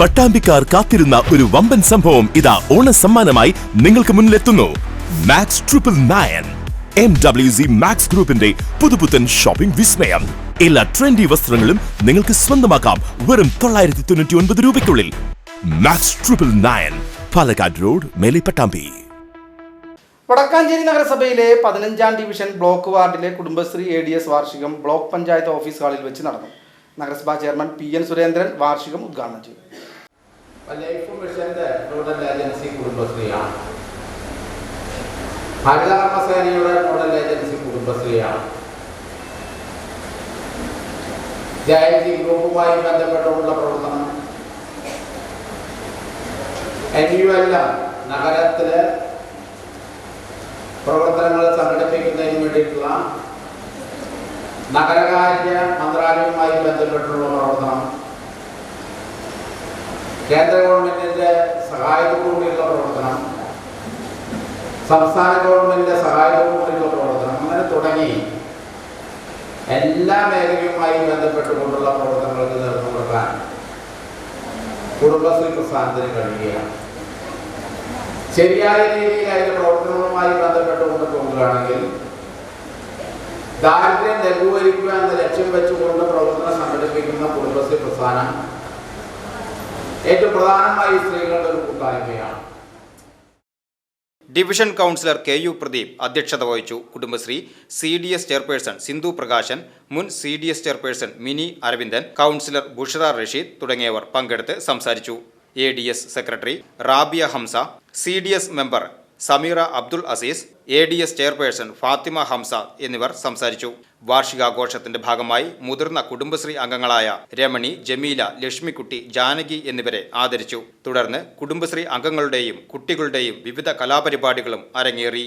പട്ടാമ്പിക്കാർ കാത്തിരുന്ന ഒരു വമ്പൻ സംഭവം ഇതാ ഓണ സമ്മാനമായി നിങ്ങൾക്ക് മുന്നിലെത്തുന്നു. Max triple nine M W C Max ഗ്രൂപ്പിന്റെ പുതുപുത്തൻ ഷോപ്പിംഗ് വിസ്മയം. എല്ലാ ട്രെൻഡി വസ്ത്രങ്ങളും നിങ്ങൾക്ക് സ്വന്തമാക്കാം വെറും തൊള്ളായിരത്തി തൊണ്ണൂറ്റി ഒൻപത് രൂപയ്ക്കുള്ളിൽ. Max triple nine Palakkad road Melipattambi Pattambi. Vadakkanchery നഗരസഭയിലെ പതിനഞ്ചാം ഡിവിഷൻ ബ്ലോക്ക് വാർഡിലെ കുടുംബശ്രീ എ ഡി എസ് വാർഷികം ബ്ലോക്ക് പഞ്ചായത്ത് ഓഫീസ് ഹാളിൽ വെച്ച് നടന്നു. നഗരസഭാ ചെയർമാൻ പി എൻ സുരേന്ദ്രൻ വാർഷികം ഉദ്ഘാടനം ചെയ്തു. ലൈഫ് മിഷന്റെ നോഡൽ ഏജൻസി കുടുംബശ്രീയാണ്. ഹരിതകർമ്മസേനയുടെ നോഡൽ ഏജൻസി കുടുംബശ്രീയാണ്. ജയന്തി ഗ്രൂപ്പുമായി ബന്ധപ്പെട്ടുള്ള പ്രവർത്തനം. എൻ യു എല്ലാം നഗരത്തിലെ പ്രവർത്തനങ്ങൾ സംഘടിപ്പിക്കുന്നതിന് വേണ്ടിയിട്ടുള്ള നഗരകാര്യ മന്ത്രാലയവുമായി ബന്ധപ്പെട്ടുള്ള പ്രവർത്തനം. കേന്ദ്ര ഗവൺമെന്റിന്റെ സഹായത്തോടുകൂടിയുള്ള പ്രവർത്തനം സംസ്ഥാന ഗവൺമെന്റിന്റെ സഹായത്തോടുകൂടിയുള്ള പ്രവർത്തനം അങ്ങനെ തുടങ്ങി എല്ലാ മേഖലയുമായി ബന്ധപ്പെട്ടുകൊണ്ടുള്ള പ്രവർത്തനങ്ങൾക്ക് നേർന്നു കൊടുക്കാൻ കുടുംബശ്രീ പ്രസ്ഥാനത്തിന് കഴിയുകയാണ്. ശരിയായ രീതിയിൽ അതിന്റെ പ്രവർത്തനങ്ങളുമായി ബന്ധപ്പെട്ടുകൊണ്ട് പോകുകയാണെങ്കിൽ ദാരിദ്ര്യം ലഘൂകരിക്കുക എന്ന ലക്ഷ്യം വെച്ചുകൊണ്ട് പ്രവർത്തനം സംഘടിപ്പിക്കുന്ന കുടുംബശ്രീ പ്രസ്ഥാനം ഏറ്റവും പ്രധാനമായി സ്ത്രീകളുടെ ഒരു കൂട്ടായ്മയാണ്. Division councillor K U Pradeep അധ്യക്ഷത വഹിച്ചു. Kudumbashree C D S chairperson Sindhu Prakashan മുൻ C D S chairperson Mini Aravindan councillor Bushara Rasheed തുടങ്ങിയവർ പങ്കെടുത്ത് സംസാരിച്ചു. A D S secretary Rabiya Hamza C D S member Sameera Abdul Azeez A D S chairperson Fathima Hamza എന്നിവർ സംസാരിച്ചു. വാർഷികാഘോഷത്തിന്റെ ഭാഗമായി മുതിർന്ന കുടുംബശ്രീ അംഗങ്ങളായ രമണി ജമീല ലക്ഷ്മിക്കുട്ടി ജാനകി എന്നിവരെ ആദരിച്ചു. തുടർന്ന് കുടുംബശ്രീ അംഗങ്ങളുടെയും കുട്ടികളുടെയും വിവിധ കലാപരിപാടികളും അരങ്ങേറി.